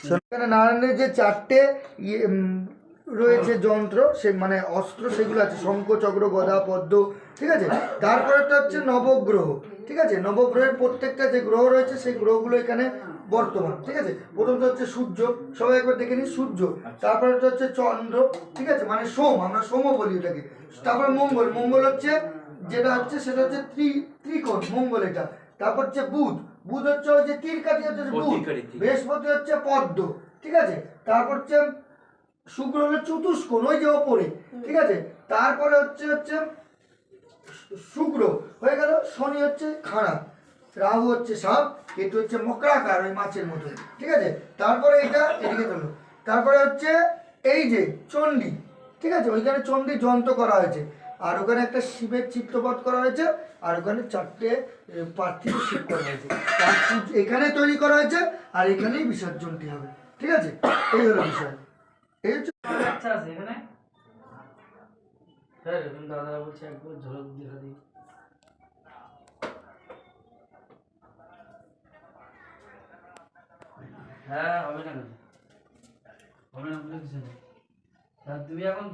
এখানে নারায়ণের যে চারটে ইয়ে, রয়েছে যন্ত্র সে মানে অস্ত্র সেগুলো আছে শঙ্খ চক্র গদা পদ্ম ঠিক আছে? তারপরেটা হচ্ছে নবগ্রহ ঠিক আছে? নবগ্রহের প্রত্যেকটা যে গ্রহ রয়েছে সেই গ্রহগুলো এখানে বর্তমান ঠিক আছে? প্রথমটা হচ্ছে সূর্য সবাই একবার দেখে নিই সূর্য। তারপরেটা হচ্ছে চন্দ্র ঠিক আছে? মানে সোম আমরা সোমও বলি ওটাকে তারপরে মঙ্গল মঙ্গল হচ্ছে যেটা হচ্ছে সেটা হচ্ছে ত্রি ত্রিকোণ মঙ্গল এটা। তারপর হচ্ছে বুধ বুধ হচ্ছে ওই যে তীর কাটি হচ্ছে বুধ বৃহস্পতি হচ্ছে পদ্ম ঠিক আছে? তারপর হচ্ছে শুক্র হলো চতুষ্কোণ ওই যে ওপরে ঠিক আছে? তারপরে হচ্ছে হচ্ছে শুক্র হয়ে গেল শনি হচ্ছে খাড়া রাহু হচ্ছে সাপ কেতু হচ্ছে মকরাকার ওই মাছের মতো ঠিক আছে? তারপরে এটা এদিকে চলো। তারপরে হচ্ছে এই যে চণ্ডী ঠিক আছে? ওইখানে চণ্ডী যন্ত্র করা হয়েছে আর ওখানে একটা শিবের চিত্রপথ করা হয়েছে আর ওখানে চারটে পার্থিব শিব করা হয়েছে। এখানে তৈরি করা হয়েছে আর এখানেই বিসর্জনটি হবে ঠিক আছে? এই হলো বিষয়। এই হ্যাঁ দাদারা বলছে একবার ঝলক দেখা হ্যাঁ হবে না হবে না বলে তুমি এখন